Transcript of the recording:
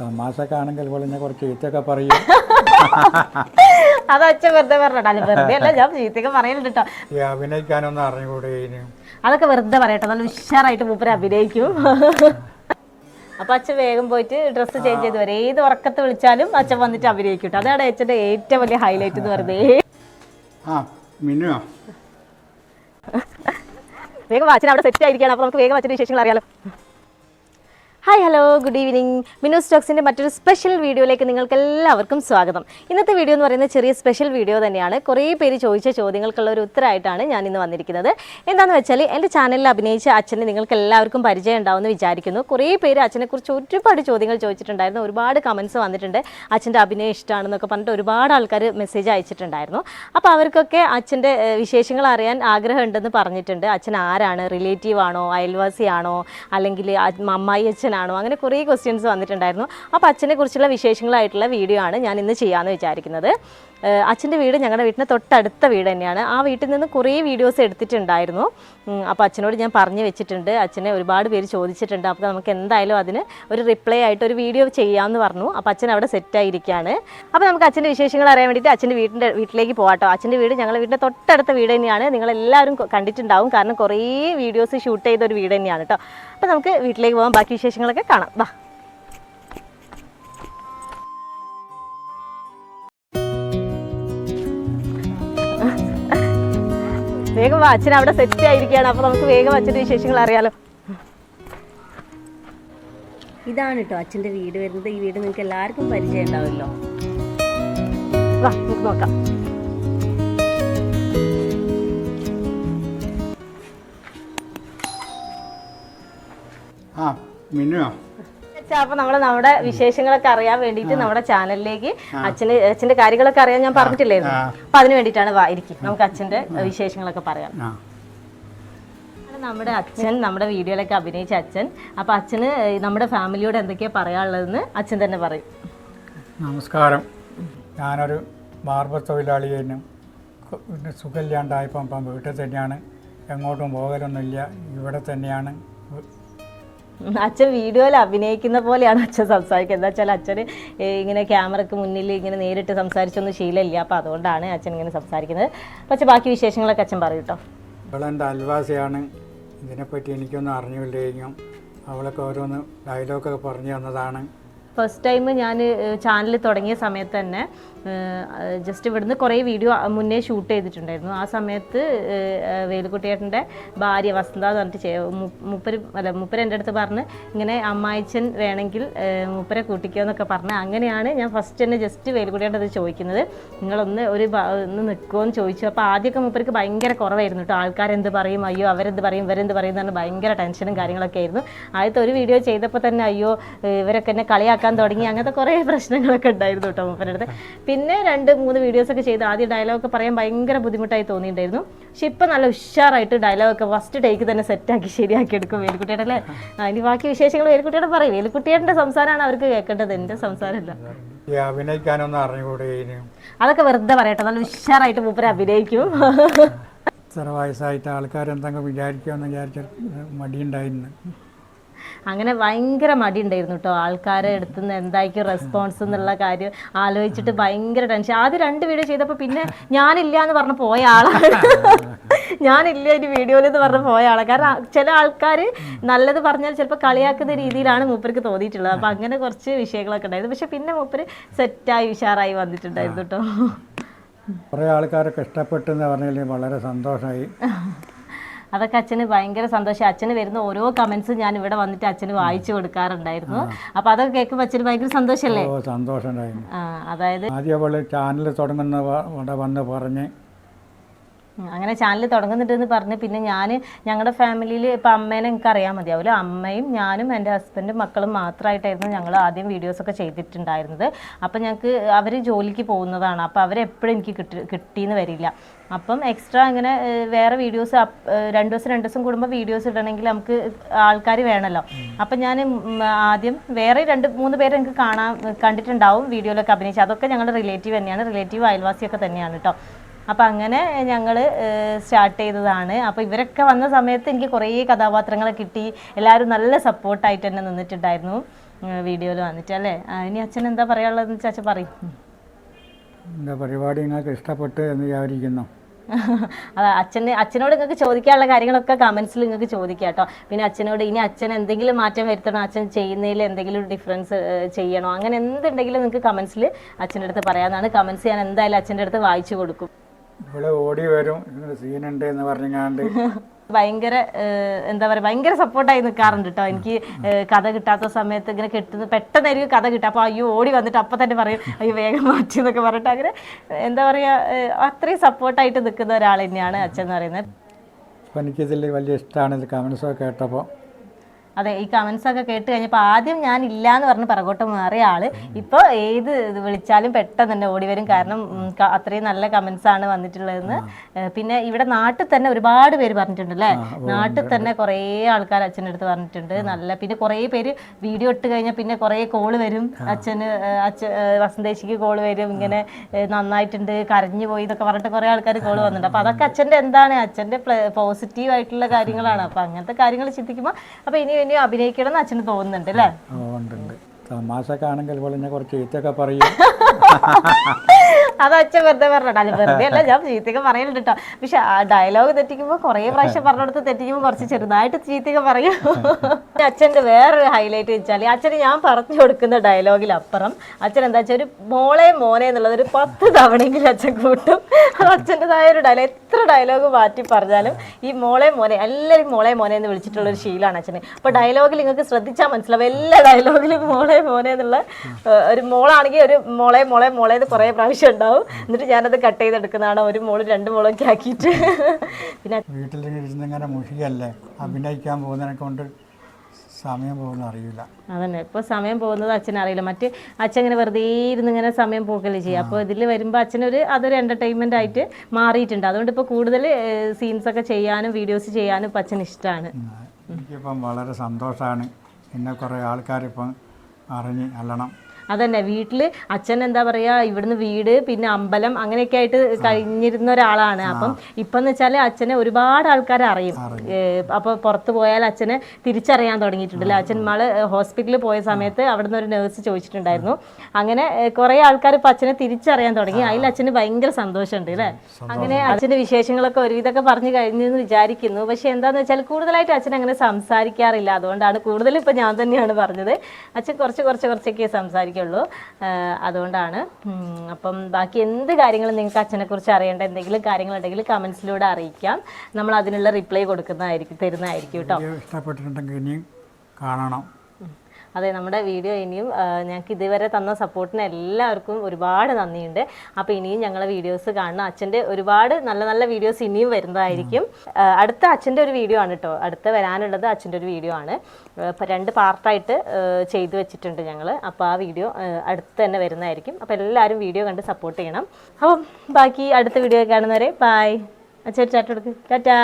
തമാശക്കാണെങ്കിൽ പൊളിഞ്ഞ കുറച്ച് ചീത്തയൊക്കെ പറയും. അത് അച്ഛൻ വെറുതെ പറഞ്ഞോട്ടോ വെറുതെ അല്ല ഞാൻ ചീത്തയൊക്കെ പറയലുണ്ട് കേട്ടോ ഈ അഭിനയിക്കാനൊന്നും അറിഞ്ഞുകൂടെ ഇനി? അതൊക്കെ വെറുതെ പറയട്ടെ നല്ല ഉഷാറായിട്ട് മൂപ്പര് അഭിനയിക്കും. അപ്പൊ അച്ഛൻ വേഗം പോയിട്ട് ഡ്രസ്സ് ചേഞ്ച് ചെയ്ത് വരും ഏത് ഉറക്കത്ത് വിളിച്ചാലും അച്ഛൻ വന്നിട്ട് അഭിനയിക്കും കേട്ടോ അതാണ് അച്ഛന്റെ ഏറ്റവും വലിയ ഹൈലൈറ്റ് എന്ന് പറയുന്നത്. ആ മിന്നുവാ. വേഗം അച്ഛൻ അവിടെ സെറ്റ് ആയിരിക്കുകയാണ്. അപ്പോൾ നമുക്ക് വേഗം അച്ഛന്റെ വിശേഷങ്ങൾ അറിയാലോ. Hi hello good evening Minu സ്റ്റോക്സിന്റെ മറ്റൊരു സ്പെഷ്യൽ വീഡിയോയിലേക്ക് നിങ്ങൾക്ക് എല്ലാവർക്കും സ്വാഗതം. ഇന്നത്തെ വീഡിയോ എന്ന് പറയുന്നത് ചെറിയ സ്പെഷ്യൽ വീഡിയോ തന്നെയാണ്. കുറേ പേര് ചോദിച്ച ചോദ്യങ്ങൾക്കുള്ള ഒരു ഉത്തരമായിട്ടാണ് ഞാൻ ഇന്ന് വന്നിരിക്കുന്നത്. എന്താണെന്ന് വെച്ചാൽ എന്റെ ചാനലിൽ അഭിനയിച്ച അച്ഛനെ നിങ്ങൾക്ക് എല്ലാവർക്കും പരിചയം ഉണ്ടാവുമെന്ന് വിചാരിക്കുന്നു. കുറേ പേര് അച്ഛനെക്കുറിച്ച് ഒരുപാട് ചോദ്യങ്ങൾ ചോദിച്ചിട്ടുണ്ടായിരുന്നു. ഒരുപാട് കമൻസ് വന്നിട്ടുണ്ട്. അച്ഛന്റെ അഭിനയം ഇഷ്ടമാണെന്നൊക്കെ പറഞ്ഞിട്ട് ഒരുപാട് ആൾക്കാർ മെസ്സേജ് അയച്ചിട്ടുണ്ടായിരുന്നു. അപ്പോൾ അവർക്കൊക്കെ അച്ഛന്റെ വിശേഷങ്ങൾ അറിയാൻ ആഗ്രഹമുണ്ടെന്ന് പറഞ്ഞിട്ടുണ്ട്. അച്ഛൻ ആരാണ്? റിലേറ്റീവ് ആണോ? അയൽവാസിയാണോ? അല്ലെങ്കിൽ അമ്മായി അമ്മായി അച്ഛനാണോ അങ്ങനെ കുറേ ക്വസ്റ്റ്യൻസ് വന്നിട്ടുണ്ടായിരുന്നു. അപ്പോൾ അച്ഛനെ കുറിച്ചുള്ള വിശേഷങ്ങളായിട്ടുള്ള വീഡിയോ ആണ് ഞാൻ ഇന്ന് ചെയ്യാമെന്ന് വിചാരിക്കുന്നത്. അച്ഛന്റെ വീട് ഞങ്ങളുടെ വീട്ടിന്റെ തൊട്ടടുത്ത വീട് തന്നെയാണ്. ആ വീട്ടിൽ നിന്ന് കുറേ വീഡിയോസ് എടുത്തിട്ടുണ്ടായിരുന്നു. അപ്പോൾ അച്ഛനോട് ഞാൻ പറഞ്ഞു വെച്ചിട്ടുണ്ട്. അച്ഛനെ ഒരുപാട് പേര് ചോദിച്ചിട്ടുണ്ട്. അപ്പോൾ നമുക്ക് എന്തായാലും അതിന് ഒരു റിപ്ലൈ ആയിട്ട് ഒരു വീഡിയോ ചെയ്യാമെന്ന് പറഞ്ഞു. അപ്പോൾ അച്ഛൻ അവിടെ സെറ്റായിരിക്കുകയാണ് അപ്പോൾ നമുക്ക് അച്ഛന്റെ വിശേഷങ്ങൾ അറിയാൻ വേണ്ടിയിട്ട് അച്ഛന്റെ വീടിന്റെ വീട്ടിലേക്ക് പോകാട്ടോ അച്ഛന്റെ വീട് ഞങ്ങളുടെ വീടിന്റെ തൊട്ടടുത്ത വീട് തന്നെയാണ്. നിങ്ങളെല്ലാവരും കണ്ടിട്ടുണ്ടാവും. കാരണം കുറേ വീഡിയോസ് ഷൂട്ട് ചെയ്ത ഒരു വീട് തന്നെയാണ് കേട്ടോ അപ്പോൾ നമുക്ക് വീട്ടിലേക്ക് പോകാം ബാക്കി വിശേഷങ്ങളൊക്കെ കാണാം. വാ. വേഗം അച്ഛൻ അവിടെ സെറ്റ് ആയിരിക്കുകയാണ്. അപ്പോൾ നമുക്ക് വേഗം അച്ഛന്റെ വിശേഷങ്ങൾ അറിയാലോ. ഇതാണ് കേട്ടോ അച്ഛന്റെ വീട്. വരുന്നത് ഈ വീട് നിങ്ങൾക്ക് എല്ലാവർക്കും പരിചയം ഉണ്ടാവുമല്ലോ വാ നമുക്ക് നോക്കാം. ആ മിന്നുവാ. അപ്പൊ നമ്മൾ നമ്മുടെ വിശേഷങ്ങളൊക്കെ അറിയാൻ വേണ്ടിയിട്ട് നമ്മുടെ ചാനലിലേക്ക് അച്ഛന് അച്ഛന്റെ കാര്യങ്ങളൊക്കെ അറിയാൻ ഞാൻ പറഞ്ഞിട്ടില്ലായിരുന്നു. അപ്പൊ അതിന് വേണ്ടിയിട്ടാണ് വായിരിക്കും നമുക്ക് അച്ഛന്റെ വിശേഷങ്ങളൊക്കെ പറയാം. നമ്മുടെ അച്ഛൻ നമ്മുടെ വീഡിയോയിലൊക്കെ അഭിനയിച്ച അച്ഛൻ. അപ്പൊ അച്ഛന് നമ്മുടെ ഫാമിലിയോട് എന്തൊക്കെയാ പറയാനുള്ളതെന്ന് അച്ഛൻ തന്നെ പറയും. നമസ്കാരം. ഞാനൊരു ബാർബർ തൊഴിലാളിയേനും പിന്നെ സുഖമില്ലാണ്ടായപ്പം ഇപ്പം വീട്ടിൽ തന്നെയാണ്. എങ്ങോട്ടും പോകലൊന്നുമില്ല. ഇവിടെ തന്നെയാണ്. അച്ഛൻ വീഡിയോയിൽ അഭിനയിക്കുന്ന പോലെയാണ് അച്ഛൻ സംസാരിക്കുന്നത്. എന്താ വെച്ചാൽ അച്ഛന് ഇങ്ങനെ ക്യാമറക്ക് മുന്നിൽ ഇങ്ങനെ നേരിട്ട് സംസാരിച്ചൊന്നും ശീലമില്ല. അപ്പോൾ അതുകൊണ്ടാണ് അച്ഛൻ ഇങ്ങനെ സംസാരിക്കുന്നത്. പക്ഷേ ബാക്കി വിശേഷങ്ങളൊക്കെ അച്ഛൻ പറയൂ കേട്ടോ ഇവളെന്റെ അയൽവാസിയാണ്. ഇതിനെപ്പറ്റി എനിക്കൊന്നും അറിഞ്ഞില്ലെങ്കിലും അവളൊക്കെ ഓരോന്ന് ഡയലോഗൊക്കെ പറഞ്ഞു തന്നതാണ്. ഫസ്റ്റ് ടൈം ഞാൻ ചാനൽ തുടങ്ങിയ സമയത്ത് തന്നെ ജസ്റ്റ് ഇവിടുന്ന് കുറേ വീഡിയോ മുന്നേ ഷൂട്ട് ചെയ്തിട്ടുണ്ടായിരുന്നു. ആ സമയത്ത് വേലുക്കുട്ടിയേട്ടന്റെ ഭാര്യ വസന്ത എന്ന് പറഞ്ഞിട്ട് മുപ്പര് അല്ല മുപ്പര് എന്റെ അടുത്ത് പറഞ്ഞ് ഇങ്ങനെ അമ്മായിച്ചൻ വേണമെങ്കിൽ മുപ്പരെ കൂട്ടിക്കോ എന്നൊക്കെ പറഞ്ഞ്. അങ്ങനെയാണ് ഞാൻ ഫസ്റ്റ് തന്നെ ജസ്റ്റ് വേലുക്കുട്ടിയേട്ടൻ അത് ചോദിക്കുന്നത്. നിങ്ങളൊന്ന് ഒരു ഒന്ന് നിൽക്കുമോ എന്ന് ചോദിച്ചു. അപ്പോൾ ആദ്യമൊക്കെ മുപ്പർക്ക് ഭയങ്കര കുറവായിരുന്നു കേട്ടോ ആൾക്കാരെന്ത് പറയും? അയ്യോ അവരെന്ത് പറയും? ഇവരെന്ത് പറയും? എന്ന് പറഞ്ഞാൽ ഭയങ്കര ടെൻഷനും കാര്യങ്ങളൊക്കെ ആയിരുന്നു. ആദ്യത്തെ ഒരു വീഡിയോ ചെയ്തപ്പോൾ തന്നെ അയ്യോ ഇവരൊക്കെ എന്നെ കളിയാക്കാൻ തുടങ്ങി. അങ്ങനത്തെ കുറേ പ്രശ്നങ്ങളൊക്കെ ഉണ്ടായിരുന്നു കേട്ടോ മൂപ്പരുടെ അടുത്ത്. പിന്നെ രണ്ട് മൂന്ന് വീഡിയോസ് ഒക്കെ ചെയ്ത് ആദ്യം ഡയലോഗൊക്കെ പറയാൻ ഭയങ്കര ബുദ്ധിമുട്ടായി തോന്നിയിട്ടുണ്ടായിരുന്നു. പക്ഷെ ഇപ്പം നല്ല ഉഷാറായിട്ട് ഡയലോഗൊക്കെ ഫസ്റ്റ് ടേക്ക് തന്നെ സെറ്റാക്കി ശരിയാക്കി എടുക്കും വേലുക്കുട്ടിയുടെ അല്ലേ? ഇനി ബാക്കി വിശേഷങ്ങൾ വേലുക്കുട്ടിയുടെ പറയും. വേലുക്കുട്ടിയുടെ സംസാരമാണ് അവർക്ക് കേൾക്കേണ്ടത്. എന്റെ സംസാരമല്ല. അഭിനയിക്കാനൊന്നും അറിഞ്ഞുകൂടെ അതൊക്കെ വെറുതെ പറയട്ടെ. നല്ല ഉഷാറായിട്ട് മൂപ്പര് അഭിനയിക്കും. ഇത്ര വയസ്സായിട്ട് ആൾക്കാരെന്തെങ്കിലും വിചാരിക്കുമെന്ന് വിചാരിച്ച മടിയുണ്ടായിരുന്നു. അങ്ങനെ ഭയങ്കര മടി ഉണ്ടായിരുന്നു കേട്ടോ ആൾക്കാരെ അടുത്തുനിന്ന് എന്തായിരിക്കും റെസ്പോൺസ് എന്നുള്ള കാര്യം ആലോചിച്ചിട്ട് ഭയങ്കര ടെൻഷൻ ആദ്യം രണ്ട് വീഡിയോ ചെയ്തപ്പോൾ പിന്നെ ഞാനില്ല എന്ന് പറഞ്ഞ് പോയ ആളാണ്. ഞാനില്ല ഒരു വീഡിയോയിൽ എന്ന് പറഞ്ഞ് പോയ ആളാണ് കാരണം ചില ആൾക്കാർ നല്ലത് പറഞ്ഞാൽ ചിലപ്പോൾ കളിയാക്കുന്ന രീതിയിലാണ് മൂപ്പർക്ക് തോന്നിയിട്ടുള്ളത്. അപ്പം അങ്ങനെ കുറച്ച് വിഷയങ്ങളൊക്കെ ഉണ്ടായിരുന്നു. പക്ഷെ പിന്നെ മൂപ്പര് സെറ്റായി ഉഷാറായി വന്നിട്ടുണ്ടായിരുന്നു കേട്ടോ കുറേ ആൾക്കാരൊക്കെ ഇഷ്ടപ്പെട്ടെന്ന് പറഞ്ഞാൽ വളരെ സന്തോഷമായി അതൊക്കെ അച്ഛന് ഭയങ്കര സന്തോഷം. അച്ഛന് വരുന്ന ഓരോ കമന്റ്സും ഞാൻ ഇവിടെ വന്നിട്ട് അച്ഛന് വായിച്ചു കൊടുക്കാറുണ്ടായിരുന്നു. അപ്പൊ അതൊക്കെ കേൾക്കുമ്പോൾ അച്ഛന് ഭയങ്കര സന്തോഷമല്ലേ സന്തോഷം അതായത് ആദ്യം അവൾ ചാനൽ തുടങ്ങുന്ന വന്ന് പറഞ്ഞ് അങ്ങനെ ചാനൽ തുടങ്ങുന്നുണ്ടെന്ന് പറഞ്ഞ് പിന്നെ ഞാൻ ഞങ്ങളുടെ ഫാമിലിയിൽ ഇപ്പം അമ്മേനെ എനിക്ക് അറിയാൻ മതിയാവില്ല അമ്മയും ഞാനും എന്റെ ഹസ്ബൻഡും മക്കളും മാത്രമായിട്ടായിരുന്നു ഞങ്ങൾ ആദ്യം വീഡിയോസൊക്കെ ചെയ്തിട്ടുണ്ടായിരുന്നത്. അപ്പം ഞങ്ങൾക്ക് അവർ ജോലിക്ക് പോകുന്നതാണ്. അപ്പോൾ അവരെപ്പോഴും എനിക്ക് കിട്ടി കിട്ടിയെന്ന് വരില്ല. അപ്പം എക്സ്ട്രാ അങ്ങനെ വേറെ വീഡിയോസ് രണ്ട് ദിവസം രണ്ട് ദിവസം കൂടുമ്പോൾ വീഡിയോസ് ഇടണമെങ്കിൽ നമുക്ക് ആൾക്കാർ വേണമല്ലോ അപ്പം ഞാൻ ആദ്യം വേറെ രണ്ട് മൂന്ന് പേരെ എനിക്ക് കാണാൻ കണ്ടിട്ടുണ്ടാവും. വീഡിയോയിലൊക്കെ അഭിനയിച്ചത് അതൊക്കെ ഞങ്ങളുടെ റിലേറ്റീവ് തന്നെയാണ്. റിലേറ്റീവ് അയൽവാസിയൊക്കെ തന്നെയാണ് കേട്ടോ അപ്പം അങ്ങനെ ഞങ്ങൾ സ്റ്റാർട്ട് ചെയ്തതാണ്. അപ്പോൾ ഇവരൊക്കെ വന്ന സമയത്ത് എനിക്ക് കുറേ കഥാപാത്രങ്ങളെ കിട്ടി. എല്ലാവരും നല്ല സപ്പോർട്ടായിട്ട് തന്നെ നിന്നിട്ടുണ്ടായിരുന്നു വീഡിയോയിൽ വന്നിട്ട് അല്ലേ? ഇനി അച്ഛൻ എന്താ പറയാനുള്ളതെന്ന് വെച്ചാൽ അച്ഛൻ പറയും. എന്താ പരിപാടി നിങ്ങൾക്ക് ഇഷ്ടപ്പെട്ട് എന്ന് വിചാരിക്കുന്നു? അതെ അച്ഛന് അച്ഛനോട് നിങ്ങൾക്ക് ചോദിക്കാനുള്ള കാര്യങ്ങളൊക്കെ കമൻസിൽ നിങ്ങൾക്ക് ചോദിക്കാം കേട്ടോ. പിന്നെ അച്ഛനോട് ഇനി അച്ഛൻ എന്തെങ്കിലും മാറ്റം വരുത്തണോ അച്ഛൻ ചെയ്യുന്നതിൽ എന്തെങ്കിലും ഡിഫറൻസ് ചെയ്യണോ? അങ്ങനെ എന്തുണ്ടെങ്കിലും നിങ്ങൾക്ക് കമൻസിൽ അച്ഛന്റെ അടുത്ത് പറയാമെന്നാണ് കമൻസ് ഞാൻ എന്തായാലും അച്ഛന്റെ അടുത്ത് വായിച്ചു കൊടുക്കും. ഇവിടെ ഓടി വരും. സീനുണ്ട് എന്ന് പറഞ്ഞാണ്ട് ഭയങ്കര എന്താ പറയുക ഭയങ്കര സപ്പോർട്ടായി നിൽക്കാറുണ്ട് കേട്ടോ എനിക്ക് കഥ കിട്ടാത്ത സമയത്ത് ഇങ്ങനെ കിട്ടുന്നത് പെട്ടെന്നായിരിക്കും കഥ കിട്ടുക. അപ്പോൾ അയ്യോ ഓടി വന്നിട്ട് അപ്പം തന്നെ പറയും അയ്യോ വേഗം മാറ്റി എന്നൊക്കെ പറഞ്ഞിട്ട് അങ്ങനെ എന്താ പറയുക അത്രയും സപ്പോർട്ടായിട്ട് നിൽക്കുന്ന ഒരാൾ തന്നെയാണ് അച്ഛൻ എന്ന് പറയുന്നത്. അപ്പോൾ എനിക്കിതിൽ വലിയ ഇഷ്ടമാണ് ഇത് കമൻസൊക്കെ കേട്ടപ്പോൾ അതെ ഈ കമന്റ്സ് ഒക്കെ കേട്ട് കഴിഞ്ഞപ്പോൾ ആദ്യം ഞാൻ ഇല്ല എന്ന് പറഞ്ഞ് പിറകോട്ട് മാറിയ ആൾ ഇപ്പോൾ ഏത് ഇത് വിളിച്ചാലും പെട്ടെന്ന് തന്നെ ഓടി വരും. കാരണം അത്രയും നല്ല കമന്റ്സ് ആണ് വന്നിട്ടുള്ളതെന്ന്. പിന്നെ ഇവിടെ നാട്ടിൽ തന്നെ ഒരുപാട് പേര് പറഞ്ഞിട്ടുണ്ട് അല്ലേ നാട്ടിൽ തന്നെ കുറേ ആൾക്കാർ അച്ഛന്റെ അടുത്ത് പറഞ്ഞിട്ടുണ്ട്. നല്ല പിന്നെ കുറേ പേര് വീഡിയോ ഇട്ട് കഴിഞ്ഞാൽ പിന്നെ കുറേ കോൾ വരും. അച്ഛന് അച്ഛൻ വസന്തേശിക്ക് കോൾ വരും. ഇങ്ങനെ നന്നായിട്ടുണ്ട് കരഞ്ഞു പോയി എന്നൊക്കെ പറഞ്ഞിട്ട് കുറേ ആൾക്കാർ കോൾ വന്നിട്ടുണ്ട്. അപ്പോൾ അതൊക്കെ അച്ഛന്റെ എന്താണ്? അച്ഛന്റെ പോസിറ്റീവ് ആയിട്ടുള്ള കാര്യങ്ങളാണ്. അപ്പോൾ അങ്ങനത്തെ കാര്യങ്ങൾ ചിന്തിക്കുമ്പോൾ അപ്പോൾ ഇനി ഇനിയും അഭിനയിക്കണം എന്ന് അച്ഛന് തോന്നുന്നുണ്ട് അല്ലേ? ഓ, ഉണ്ട് തമാശ തമാശയൊക്കെ ആണെങ്കിൽ പോലെ ഞാൻ കുറച്ച് എഴുത്തൊക്കെ പറയും. അത് അച്ഛൻ വെറുതെ പറഞ്ഞോട്ടോ വെറുതെ അല്ല ഞാൻ ചീത്തയൊക്കെ പറയലുണ്ട് കേട്ടോ പക്ഷെ ആ ഡയലോഗ് തെറ്റിക്കുമ്പോൾ കുറേ പ്രാവശ്യം പറഞ്ഞെടുത്ത് തെറ്റിക്കുമ്പോൾ കുറച്ച് ചെറുതായിട്ട് ചീത്തയൊക്കെ പറയും. അച്ഛന്റെ വേറൊരു ഹൈലൈറ്റ് വെച്ചാൽ അച്ഛന് ഞാൻ പറഞ്ഞു കൊടുക്കുന്ന ഡയലോഗിലപ്പുറം അച്ഛൻ എന്താ വെച്ചാൽ ഒരു മോളെ മോനെ എന്നുള്ളത് ഒരു പത്ത് തവണയെങ്കിലും അച്ഛൻ കൂട്ടും. അച്ഛന്റെതായ ഒരു ഡയലോഗ് എത്ര ഡയലോഗ് മാറ്റി പറഞ്ഞാലും ഈ മോളെ മോനെ എല്ലാവരും മോളെ മോനെ എന്ന് വിളിച്ചിട്ടുള്ള ഒരു ശീലമാണ് അച്ഛന്. അപ്പോൾ ഡയലോഗിൽ നിങ്ങൾക്ക് ശ്രദ്ധിച്ചാൽ മനസ്സിലാവും എല്ലാ ഡയലോഗിലും മോളെ മോനെ എന്നുള്ള ഒരു മോളാണെങ്കിൽ ഒരു മോളെ മോളെ മോളെ എന്ന് കുറേ പ്രാവശ്യം ഉണ്ടാവും എന്നിട്ട് ഞാനത് കട്ട് ചെയ്തെടുക്കുന്നതാണ് ഒരു മോൾ രണ്ട് മോളൊക്കെ ആക്കിയിട്ട്. പിന്നെ വീട്ടിൽ ഇരുന്നിങ്ങനെ മുഷിയല്ലേ അഭിനയിക്കാൻ പോകുന്നതിനെ കൊണ്ട് സമയം പോകുന്ന അറിയില്ല. അതന്നെ. ഇപ്പോൾ സമയം പോകുന്നത് അച്ഛൻ അറിയില്ല. മറ്റ് അച്ഛൻ ഇങ്ങനെ വെറുതെ ഇരുന്ന് ഇങ്ങനെ സമയം പോക്കല്ലേ ചെയ്യുക. അപ്പോൾ ഇതിൽ വരുമ്പോൾ അച്ഛനൊരു അതൊരു എന്റർടൈൻമെന്റ് ആയിട്ട് മാറിയിട്ടുണ്ട്. അതുകൊണ്ട് ഇപ്പോൾ കൂടുതൽ സീൻസ് ഒക്കെ ചെയ്യാനും വീഡിയോസ് ചെയ്യാനും ഇപ്പം അച്ഛന് ഇഷ്ടമാണ്. എനിക്കിപ്പം വളരെ സന്തോഷമാണ് എന്നെ കുറേ ആൾക്കാരിപ്പം അറിഞ്ഞ് അല്ലണം. അതന്നെ വീട്ടിൽ അച്ഛൻ എന്താ പറയാ ഇവിടുന്ന് വീട് പിന്നെ അമ്പലം അങ്ങനെയൊക്കെ ആയിട്ട് കഴിഞ്ഞിരുന്ന ഒരാളാണ്. അപ്പം ഇപ്പം എന്ന് വെച്ചാൽ അച്ഛനെ ഒരുപാട് ആൾക്കാർ അറിയും. അപ്പോൾ പുറത്ത് പോയാൽ അച്ഛനെ തിരിച്ചറിയാൻ തുടങ്ങിയിട്ടുണ്ടല്ലോ? അച്ഛൻ മാൾ ഹോസ്പിറ്റലിൽ പോയ സമയത്ത് അവിടുന്ന് ഒരു നേഴ്സ് ചോദിച്ചിട്ടുണ്ടായിരുന്നു. അങ്ങനെ കുറേ ആൾക്കാർ ഇപ്പം അച്ഛനെ തിരിച്ചറിയാൻ തുടങ്ങി. അതിൽ അച്ഛന് ഭയങ്കര സന്തോഷമുണ്ട് അല്ലേ? അങ്ങനെ അച്ഛന്റെ വിശേഷങ്ങളൊക്കെ ഒരുവിധമൊക്കെ പറഞ്ഞു കഴിഞ്ഞെന്ന് വിചാരിക്കുന്നു. പക്ഷേ എന്താണെന്ന് വെച്ചാൽ കൂടുതലായിട്ട് അച്ഛൻ അങ്ങനെ സംസാരിക്കാറില്ല. അതുകൊണ്ടാണ് കൂടുതൽ ഇപ്പം ഞാൻ തന്നെയാണ് പറഞ്ഞത്. അച്ഛൻ കുറച്ച് കുറച്ച് കുറച്ചൊക്കെ സംസാരിക്കുള്ളൂ ആ, അതുകൊണ്ടാണ് അപ്പം ബാക്കി എന്ത് കാര്യങ്ങളും നിങ്ങൾക്ക് അച്ഛനെക്കുറിച്ച് അറിയേണ്ട എന്തെങ്കിലും കാര്യങ്ങളുണ്ടെങ്കിൽ കമൻസിലൂടെ അറിയിക്കാം. നമ്മൾ അതിനുള്ള റിപ്ലൈ കൊടുക്കുന്നതായിരിക്കും തരുന്നതായിരിക്കും കേട്ടോ. ഇഷ്ടപ്പെട്ടിട്ടുണ്ടെങ്കിൽ ഇനിയും കാണണം. അതെ നമ്മുടെ വീഡിയോ ഇനിയും ഞങ്ങൾക്ക് ഇതുവരെ തന്ന സപ്പോർട്ടിന് എല്ലാവർക്കും ഒരുപാട് നന്ദിയുണ്ട്. അപ്പോൾ ഇനിയും ഞങ്ങളെ വീഡിയോസ് കാണണം അച്ഛന്റെ ഒരുപാട് നല്ല നല്ല വീഡിയോസ് ഇനിയും വരുന്നതായിരിക്കും. അടുത്ത അച്ഛന്റെ ഒരു വീഡിയോ ആണ് കേട്ടോ അടുത്ത വരാനുള്ളത് അച്ഛന്റെ ഒരു വീഡിയോ ആണ്. ഇപ്പം രണ്ട് പാർട്ടായിട്ട് ചെയ്തു വെച്ചിട്ടുണ്ട് ഞങ്ങൾ അപ്പോൾ ആ വീഡിയോ അടുത്ത് തന്നെ വരുന്നതായിരിക്കും. അപ്പോൾ എല്ലാവരും വീഡിയോ കണ്ട് സപ്പോർട്ട് ചെയ്യണം. അപ്പം ബാക്കി അടുത്ത വീഡിയോ കാണുന്നവരെ ബായ് അച്ഛൻ ചാറ്റെടുക്ക് ടാറ്റാ.